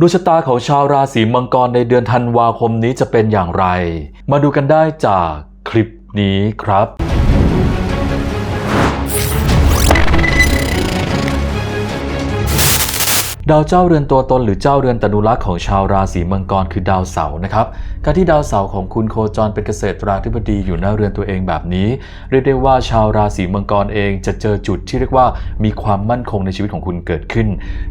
ดวงชะตาของชาวราศีมังกรในเดือนธันวาคมนี้จะเป็นอย่างไร มาดูกันได้จากคลิปนี้ครับ ดาวเจ้าเรือนตัวตนหรือเจ้าเรือนตนุรักษ์ของชาวราศีมังกรคือดาวเสาร์นะครับ การที่ดาวเสาร์ของคุณโคจรเป็นเกษตราธิบดีอยู่หน้าเรือนตัวเองแบบนี้ เรียกได้ว่าชาวราศีมังกรเองจะเจอจุดที่เรียกว่ามีความมั่นคงในชีวิตของคุณเกิดขึ้น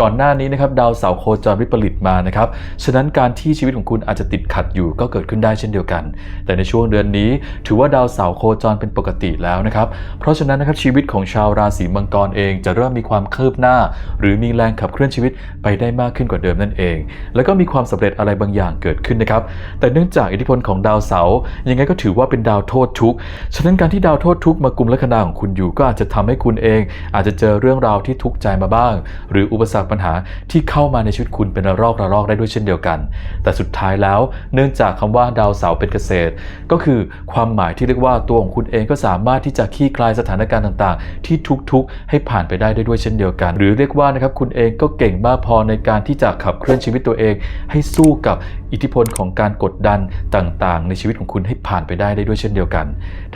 ก่อนหน้านี้นะครับดาวเสาร์โคจรวิปริตมานะครับ ฉะนั้นการที่ชีวิตของคุณอาจจะติดขัดอยู่ก็เกิดขึ้นได้เช่นเดียวกัน แต่ในช่วงเดือนนี้ ถือว่าดาวเสาร์โคจรเป็นปกติแล้วนะครับ เพราะฉะนั้นนะครับชีวิตของชาวราศีมังกรเองจะเริ่มมีความคืบหน้า หรือมีแรงขับเคลื่อนชีวิตไปได้มากขึ้นกว่าเดิมนั่นเอง แล้วก็มีความสำเร็จอะไรบางอย่างเกิดขึ้นนะครับ แต่เนื่องจากอิทธิพลของดาวเสาร์ยังไงก็ถือว่าเป็นดาวโทษทุกข์ฉะนั้นการที่ดาวโทษทุกข์มากุมลัคนาของคุณอยู่ก็อาจจะทำให้คุณเอง อาจจะเจอเรื่องราวที่ทุกข์ใจมาบ้าง หรืออุปสรรคปัญหาที่เข้ามาในชีวิตคุณเป็นระลอกระลอกได้ด้วยเช่นเดียวกัน แต่สุดท้ายแล้วเนื่องจากคำว่าดาวเสาร์เป็นเกษตร ก็คือความหมายที่เรียกว่าตัวของคุณเองก็สามารถที่จะคลี่คลายสถานการณ์ต่าง ๆ ที่ทุกข์ๆให้ผ่านไปได้ด้วยเช่นเดียวกัน หรือเรียกว่านะครับคุณเองก็เก่งมากพอในการที่จะขับเคลื่อนชีวิตตัวเอง ให้สู้กับอิทธิพลของการกดดันต่างๆ ในชีวิตของคุณให้ผ่านไปได้ได้ด้วยเช่นเดียวกัน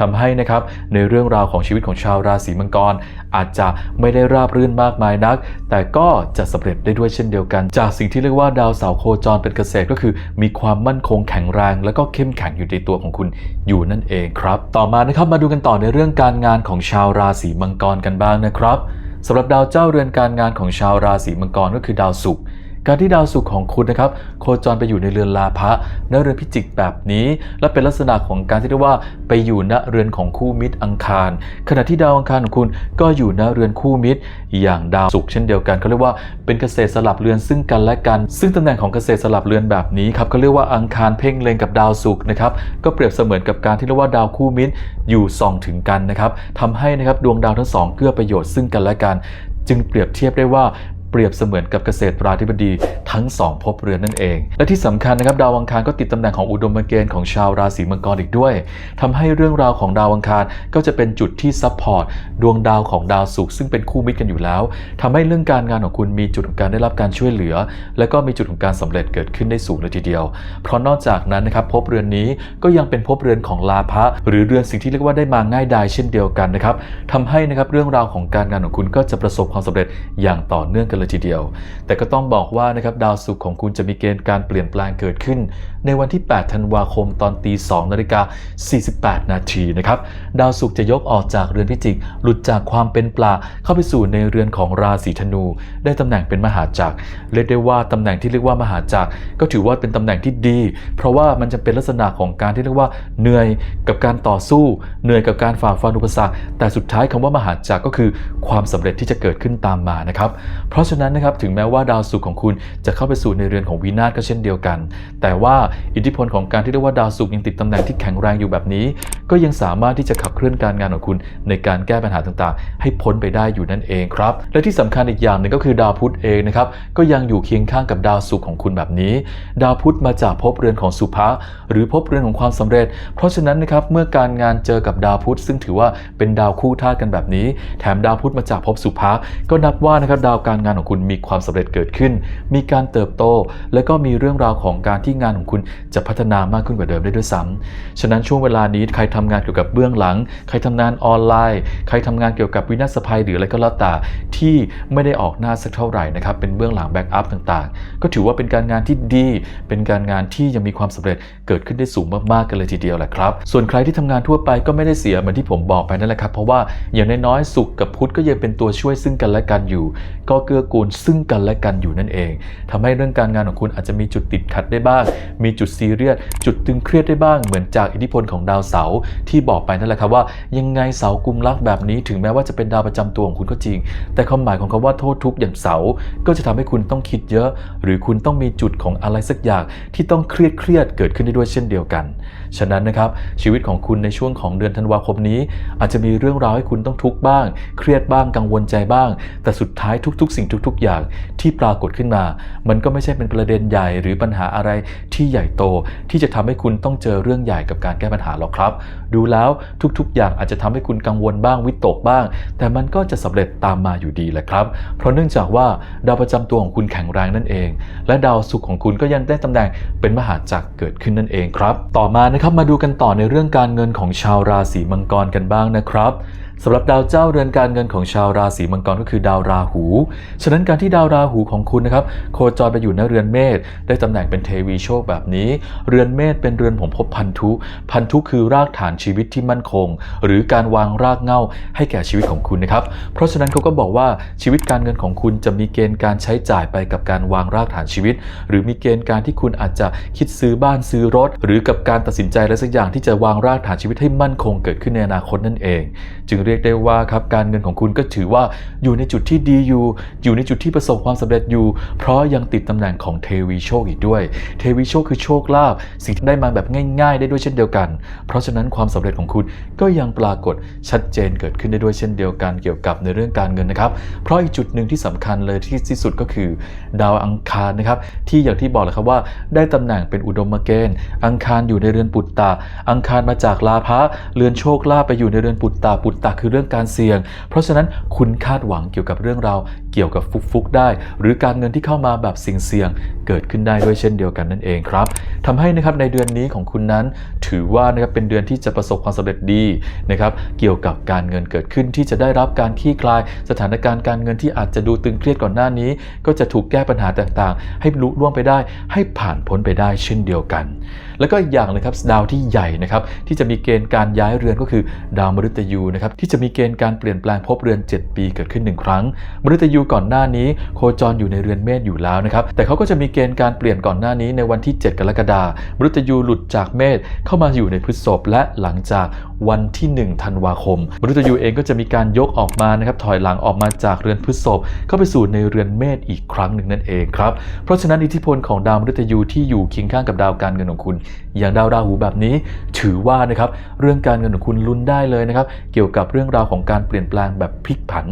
ทำให้นะครับในเรื่องราวของชีวิตของชาวราศีมังกร อาจจะไม่ได้ราบรื่นมากมายนัก แต่ก็จะสำเร็จได้ด้วยเช่นเดียวกัน จากสิ่งที่เรียกว่าดาวเสาร์โคจรเป็นเกษตรก็คือ มีความมั่นคงแข็งแรง แล้วก็เข้มแข็งอยู่ในตัวของคุณอยู่นั่นเองครับ ต่อมานะครับมาดูกันต่อในเรื่องการงานของชาวราศีมังกรกันบ้างนะครับ สำหรับดาวเจ้าเรือนการงานของชาวราศีมังกรก็คือดาวศุกร์ การที่ดาวศุกร์ของคุณนะครับโคจรไปอยู่ในเรือนลาภะณเรือนพิจิกแบบนี้ และเป็นลักษณะของการที่เรียกว่าไปอยู่ณเรือนของคู่มิตรอังคาร ขณะที่ดาวอังคารของคุณก็อยู่ณเรือนคู่มิตร อย่างดาวศุกร์เช่นเดียวกันเขาเรียกว่าเป็นเกษตรสลับเรือนซึ่งกันและกัน ซึ่งตำแหน่งของเกษตรสลับเรือนแบบนี้ครับเขาเรียกว่าอังคารเพ่งเลงกับดาวศุกร์นะครับก็เปรียบเสมือนกับการที่เรียกว่าดาวคู่มิตรอยู่ส่องถึงกันนะครับทำให้นะครับดวงดาวทั้งสองเกื้อประโยชน์ซึ่งกันและกัน จึงเปรียบเทียบได้ว่า เปรียบเสมือนกับเกษตราธิบดีทั้งสองภพเรือนนั่นเอง และที่สำคัญนะครับดาวอังคารก็ติดตำแหน่งของอุดมเกณฑ์ของชาวราศีมังกรอีกด้วยทำให้เรื่องราวของดาวอังคารก็จะเป็นจุดที่ซัพพอร์ตดวงดาวของดาวศุกร์ซึ่งเป็นคู่มิตรกันอยู่แล้วทำให้เรื่องการงานของคุณมีจุดของการได้รับการช่วยเหลือ และก็มีจุดของการสำเร็จเกิดขึ้นได้สูงเลยทีเดียว เพราะนอกจากนั้นนะครับภพเรือนนี้ก็ยังเป็นภพเรือนของลาภะหรือเรือนสิ่งที่เรียกว่าได้มาง่ายดายเช่นเดียวกันนะครับทำให้นะครับเรื่องราวของการงานของคุณก็จะประสบความสำเร็จอย่างต่อเนื่องกันเลยทีเดียว แต่ก็ต้องบอกว่านะครับดาวศุกร์ของคุณจะมีเกณฑ์การเปลี่ยนแปลงเกิดขึ้น ในวันที่ 8 ธันวาคมตอนตี2นาฬิกา48 นาทีนะครับดาวศุกร์จะยกออกจากเรือนพิจิก หลุดจากความเป็นปลาเข้าไปสู่ในเรือนของราศีธนู ได้ตำแหน่งเป็นมหาจักรเรียกได้ว่าตำแหน่งที่เรียกว่ามหาจักรก็ถือว่าเป็นตำแหน่งที่ดี เพราะว่ามันจะเป็นลักษณะของการที่เรียกว่าเหนื่อยกับการต่อสู้ เหนื่อยกับการฝ่าฟันอุปสรรคแต่สุดท้ายคำว่ามหาจักรก็คือความสำเร็จที่จะเกิดขึ้นตามมานะครับ เพราะฉะนั้นนะครับถึงแม้ว่าดาวศุกร์ของคุณจะเข้าไปสู่ในเรือนของวินาศก็เช่นเดียวกัน แต่ว่าอิทธิพลของการที่เรียกว่าดาวศุกร์ยังติดตำแหน่งที่แข็งแรงอยู่แบบนี้ ก็ยังสามารถที่จะขับเคลื่อนการงานของคุณ ในการแก้ปัญหาต่างๆ ให้พ้นไปได้อยู่นั่นเองครับ และที่สำคัญอีกอย่างหนึ่งก็คือดาวพุธเองนะครับก็ยังอยู่เคียงข้างกับดาวศุกร์ของคุณแบบนี้ ดาวพุธมาจากภพเรือนของสุภะหรือภพเรือนของความสำเร็จ เพราะฉะนั้นนะครับเมื่อการงานเจอกับดาวพุธ ซึ่งถือว่าเป็นดาวคู่ธาตุกันแบบนี้ แถมดาวพุธมาจากภพสุภะก็นับว่านะครับดาวการงานของคุณมีความสำเร็จเกิดขึ้น มีการเติบโต และก็มีเรื่องราวของการที่งานของคุณจะพัฒนามากขึ้นกว่าเดิมได้ด้วยซ้ำฉะนั้นช่วงเวลานี้ใครทำงานเกี่ยวกับเบื้องหลัง ใครทำงานออนไลน์ ใครทำงานเกี่ยวกับวินาศภัยหรืออะไรก็แล้วแต่ที่ไม่ได้ออกหน้าสักเท่าไหร่นะครับเป็นเบื้องหลังแบ็กอัพต่างๆ ก็ถือว่าเป็นการงานที่ดี เป็นการงานที่ยังมีความสำเร็จเกิดขึ้นได้สูงมากๆกันเลยทีเดียวแหละครับ ส่วนใครที่ทำงานทั่วไปก็ไม่ได้เสียเหมือนที่ผมบอกไปนั่นแหละครับ เพราะว่าอย่างน้อยๆสุขกับพุธก็ยังเป็นตัวช่วยซึ่งกันและกันอยู่ ก็เกื้อกูลซึ่งกันและกันอยู่นั่นเองทำให้เรื่องการงานของคุณอาจจะมีจุดติดขัดได้บ้าง มีจุดซีเรียส จุดตึงเครียดได้บ้าง เหมือนจากอิทธิพลของดาวเสาร์ที่บอกไปนั่นแหละครับว่า ยังไงเสากุมรักแบบนี้ถึงแม้ว่าจะเป็นดาวประจำตัวของคุณก็จริง แต่ความหมายของคาว่าโทษทุกข์อย่างเสาก็จะทำให้คุณต้องคิดเยอะ หรือคุณต้องมีจุดของอะไรสักอย่างที่ต้องเครียดเครียดเกิดขึ้นได้ด้วยเช่นเดียวกัน ฉะนั้นนะครับชีวิตของคุณในช่วงของเดือนธันวาคมนี้ อาจจะมีเรื่องราวให้คุณต้องทุกข์บ้าง เครียดบ้างกังวลใจบ้าง แต่สุดท้ายทุก ๆ สิ่งทุกๆอย่างที่ปรากฏขึ้นมา มันก็ไม่ใช่เป็นประเด็นใหญ่หรือปัญหาอะไรที่ใหญ่โตที่จะทำให้คุณต้องเจอเรื่องใหญ่กับการแก้ปัญหาหรอกครับ ดูแล้วทุกๆ อย่างอาจจะทำให้คุณกังวลบ้างวิตกบ้าง แต่มันก็จะสำเร็จตามมาอยู่ดีแหละครับ เพราะเนื่องจากว่าดาวประจำตัวของคุณแข็งแรงนั่นเอง และดาวศุกร์ของคุณก็ยังได้ตำแหน่งเป็นมหาจักรเกิดขึ้นนั่นเองครับ ต่อมานะครับมาดูกันต่อในเรื่องการเงินของชาวราศีมังกรกันบ้างนะครับ สำหรับดาวเจ้าเรือนการเงินของชาวราศีมังกรก็คือดาวราหู ฉะนั้นการที่ดาวราหูของคุณนะครับโคจรไปอยู่ในเรือนเมษได้ตำแหน่งเป็นเทวีโชคแบบนี้ เรือนเมษเป็นเรือนผมภพพันธุ พันธุคือรากฐานชีวิตที่มั่นคง หรือการวางรากเง้าให้แก่ชีวิตของคุณนะครับ เพราะฉะนั้นเขาก็บอกว่าชีวิตการเงินของคุณจะมีเกณฑ์การใช้จ่ายไปกับการวางรากฐานชีวิต หรือมีเกณฑ์การที่คุณอาจจะคิดซื้อบ้านซื้อรถ หรือกับการตัดสินใจอะไรสักอย่างที่จะวางรากฐานชีวิตให้มั่นคงเกิดขึ้นในอนาคตนั่นเอง จึงเรียกได้ว่าครับการเงินของคุณก็ถือว่าอยู่ในจุดที่ดีอยู่ อยู่ในจุดที่ประสบความสำเร็จอยู่ เพราะยังติดตำแหน่งของเทวีโชคอีกด้วย เทวีโชคคือโชคลาภสิ่งที่ได้มาแบบง่าย ๆ ได้ด้วยเช่นเดียวกัน เพราะฉะนั้นความสำเร็จของคุณก็ยังปรากฏชัดเจนเกิดขึ้นได้ด้วยเช่นเดียวกัน เกี่ยวกับในเรื่องการเงินนะครับ เพราะอีกจุดหนึ่งที่สำคัญเลยที่ที่สุดก็คือ ดาวอังคารนะครับ ที่อย่างที่บอกเลยครับว่า ได้ตำแหน่งเป็นอุดมเกณฑ์ อังคารอยู่ในเรือนปุตตะอังคารมาจากลาภะเรือนโชคลาภไปอยู่ในเรือนปุตตะปุตตะคือเรื่องการเสี่ยง เพราะฉะนั้นคุณคาดหวังเกี่ยวกับเรื่องราวเกี่ยวกับฟุกฟุกๆได้ หรือการเงินที่เข้ามาแบบเสี่ยงๆเกิดขึ้นได้ด้วยเช่นเดียวกันนั่นเองครับทำให้นะครับในเดือนนี้ของคุณนั้น ถือว่านะครับเป็นเดือนที่จะประสบความสำเร็จดีนะครับเกี่ยวกับการเงินเกิดขึ้นที่จะได้รับการคลี่คลาย สถานการณ์การเงินที่อาจจะดูตึงเครียดก่อนหน้านี้ ก็จะถูกแก้ปัญหาต่างๆ ให้ลุล่วงไปได้ ให้ผ่านพ้นไปได้เช่นเดียวกัน แล้วก็อีกอย่างเลยครับดาวที่ใหญ่นะครับที่จะมีเกณฑ์การย้ายเรือนก็คือ ดาวมฤตยูนะครับที่จะมีเกณฑ์การเปลี่ยนแปลงภพเรือน 7 ปีเกิดขึ้นหนึ่งครั้ง มฤตยูก่อนหน้านี้ โคจรอยู่ในเรือนเมษอยู่แล้วนะครับ แต่เขาก็จะมีเกณฑ์การเปลี่ยนก่อนหน้านี้ในวันที่ 7 กรกฎาคมมฤตยูหลุดจากเมษเข้ามาอยู่ในพฤษภและหลังจากวันที่ 1 ธันวาคมมฤตยูเองก็จะมีการยกออกมานะครับถอยหลังออกมาจากเรือนพฤษภเข้าไปสู่ในเรือนเมษอีกครั้งหนึ่งนั่นเองครับ เพราะฉะนั้นอิทธิพลของดาวมฤตยูที่อยู่เคียงข้างกับดาวการเงินของคุณ อย่างดาวราหูแบบนี้ ถือว่านะครับเรื่องการเงินของคุณลุ้นได้เลยนะครับเกี่ยวกับเรื่องราวของการเปลี่ยนแปลงแบบพลิกผัน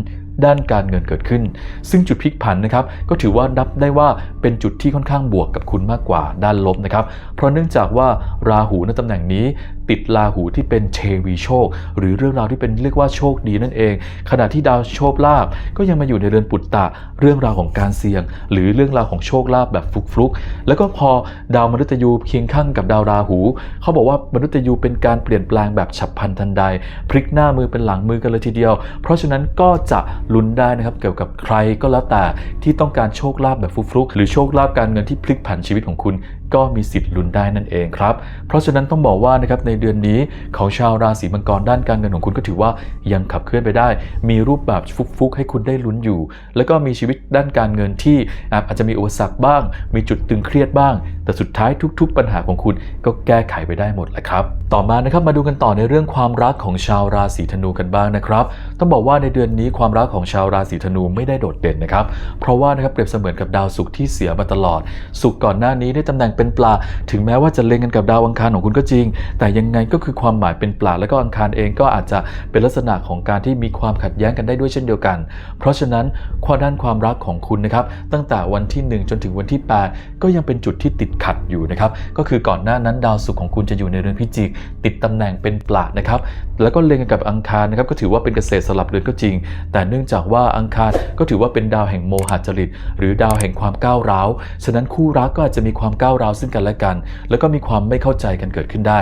ด้านการเงินเกิดขึ้น ซึ่งจุดพลิกผันนะครับก็ถือว่านับได้ว่าเป็นจุดที่ค่อนข้างบวกกับคุณมากกว่าด้านลบนะครับเพราะเนื่องจากว่าราหูในตำแหน่งนี้ ติดราหูที่เป็นเทวีโชค หรือเรื่องราวที่เป็นเรียกว่าโชคดีนั่นเอง ขณะที่ดาวโชคลาภก็ยังมาอยู่ในเรือนปุตตะ เรื่องราวของการเสี่ยง หรือเรื่องราวของโชคลาภแบบฟลุกแล้วก็พอดาวมฤตยูเคียงข้างกับดาวราหู เขาบอกว่ามฤตยูเป็นการเปลี่ยนแปลงแบบฉับพลันทันใด พลิกหน้ามือเป็นหลังมือกันเลยทีเดียว เพราะฉะนั้นก็จะลุ้นได้นะครับเกี่ยวกับใครก็แล้วแต่ที่ต้องการโชคลาภแบบฟลุกหรือโชคลาภการเงินที่พลิกผันชีวิตของคุณ ก็มีสิทธิ์ลุ้นได้นั่นเองครับ เพราะฉะนั้นต้องบอกว่านะครับในเดือนนี้ของชาวราศีมังกรด้านการเงินของคุณก็ถือว่ายังขับเคลื่อนไปได้ มีรูปแบบฟุกๆให้คุณได้ลุ้นอยู่ แล้วก็มีชีวิตด้านการเงินที่อาจจะมีอุปสรรคบ้าง มีจุดตึงเครียดบ้าง แต่สุดท้ายทุก ๆ ปัญหาของคุณก็แก้ไขไปได้หมดแหละครับ ต่อมานะครับมาดูกันต่อในเรื่องความรักของชาวราศีธนูกันบ้างนะครับ ต้องบอกว่าในเดือนนี้ความรักของชาวราศีธนูไม่ได้โดดเด่นนะครับ เพราะว่านะครับเปรียบเสมือนกับดาวศุกร์ที่เสียมาตลอดศุกร์ก่อนหน้านี้ได้ตำแหน่งเป็นปลา ถึงแม้ว่าจะเล็งกันกับดาวอังคารของคุณก็จริง แต่ยังไงก็คือความหมายเป็นปลาแล้วก็อังคารเองก็อาจจะเป็นลักษณะของการที่มีความขัดแย้งกันได้ด้วยเช่นเดียวกัน เพราะฉะนั้นความด้านความรักของคุณนะครับ ตั้งแต่วันที่ 1 จนถึงวันที่ 8 ก็ยังเป็นจุดที่ติดขัดอยู่นะครับ ก็คือก่อนหน้านั้นดาวศุกร์ของคุณจะอยู่ในเรือนพิจิก ติดตำแหน่งเป็นปลานะครับ แล้วก็เล็งกันกับอังคารนะครับ ก็ถือว่าเป็นเกษตรสลับเรือนก็จริง แต่เนื่องจากว่าอังคารก็ถือว่าเป็นดาวแห่งโมหะจริต หรือดาวแห่งความก้าวร้าว ฉะนั้นคู่รักก็อาจจะมีความก้าวร้าวซึ่งกันและกัน แล้วก็มีความไม่เข้าใจกันเกิดขึ้นได้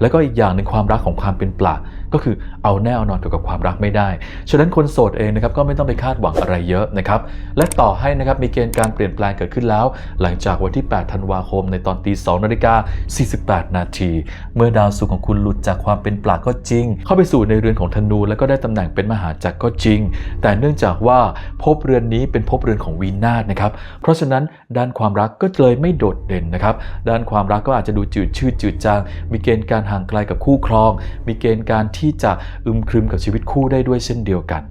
แล้วก็อีกอย่างในงความรักของความเป็นปลาก็คือเอาแน่เอานอนเกี่ยวกับความรักไม่ได้ ฉะนั้นคนโสดเองนะครับก็ไม่ต้องไปคาดหวังอะไรเยอะนะครับ และต่อให้นะครับมีเกณฑ์การเปลี่ยนแปลงเกิดขึ้นแล้ว หลังจากวันที่ 8 ธันวาคมในตอนตี2นาฬิกา 48 นาที เมื่อดาวศุกร์ของคุณหลุดจากความเป็นปลาก็จริง เข้าไปสู่ในเรือนของธนูแล้วก็ได้ตำแหน่งเป็นมหาจักรก็จริง แต่เนื่องจากว่าภพเรือนนี้เป็นภพเรือนของวีนาศนะครับ เพราะฉะนั้นด้านความรักก็เลยไม่โดดเด่นนะครับด้านความรักก็อาจจะดูจืดชืดจืดจาง มีเกณฑ์การห่างไกลกับคู่ครอง มีเกณฑ์การที่จะอึมครึมกับชีวิตคู่ได้ด้วยเช่นเดียวกัน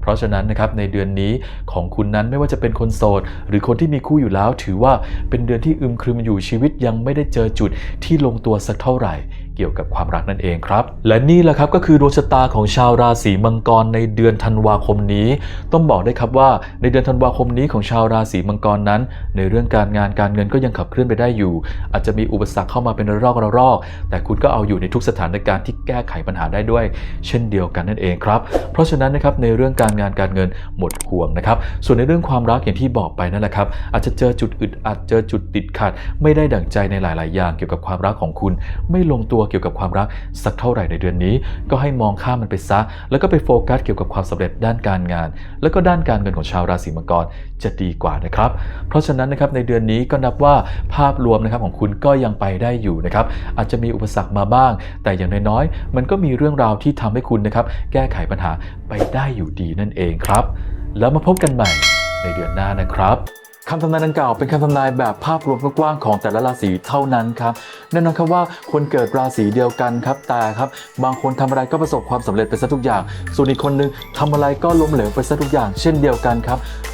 เพราะฉะนั้นนะครับในเดือนนี้ของคุณนั้นไม่ว่าจะเป็นคนโสด หรือคนที่มีคู่อยู่แล้ว ถือว่าเป็นเดือนที่อึมครึมอยู่ชีวิตยังไม่ได้เจอจุดที่ลงตัวสักเท่าไหร่ เกี่ยวกับความรักนั่นเองครับ และนี่แหละครับก็คือดวงชะตาของชาวราศีมังกรในเดือนธันวาคมนี้ ต้องบอกได้ครับว่าในเดือนธันวาคมนี้ของชาวราศีมังกรนั้น ในเรื่องการงานการเงินก็ยังขับเคลื่อนไปได้อยู่ อาจจะมีอุปสรรคเข้ามาเป็นระลอกระลอกแต่คุณก็เอาอยู่ในทุกสถานการณ์ที่แก้ไขปัญหาได้ด้วย เช่นเดียวกันนั่นเองครับ เพราะฉะนั้นนะครับในเรื่องการงานการเงินหมดห่วงนะครับ ส่วนในเรื่องความรักอย่างที่บอกไปนั่นแหละครับ อาจจะเจอจุดอึดอัดเจอจุดติดขัด ไม่ได้ดั่งใจในหลาย ๆ อย่างเกี่ยวกับความรักของคุณ ไม่ลงตัวเกี่ยวกับความรักสักเท่าไหร่ในเดือนนี้ ก็ให้มองข้ามมันไปซะ แล้วก็ไปโฟกัสเกี่ยวกับความสำเร็จด้านการงาน แล้วก็ด้านการเงินของชาวราศีมังกรจะดีกว่านะครับ เพราะฉะนั้นนะครับในเดือนนี้ก็นับว่าภาพรวมนะครับของคุณก็ยังไปได้อยู่นะครับอาจจะมีอุปสรรคมาบ้าง แต่อย่างน้อยๆมันก็มีเรื่องราวที่ทำให้คุณนะครับแก้ไขปัญหาไปได้อยู่ดีนั่นเองครับ แล้วมาพบกันใหม่ในเดือนหน้านะครับคำทำนายดังกล่าวเป็นคำทำนายแบบภาพรวมกว้างๆของแต่ละราศีเท่านั้นครับ แน่นอนครับว่าคนเกิดราศีเดียวกันครับแต่ครับบางคนทำอะไรก็ประสบความสำเร็จไปซะทุกอย่าง ส่วนอีกคนนึงทำอะไรก็ล้มเหลวไปซะทุกอย่าง เช่นเดียวกันครับ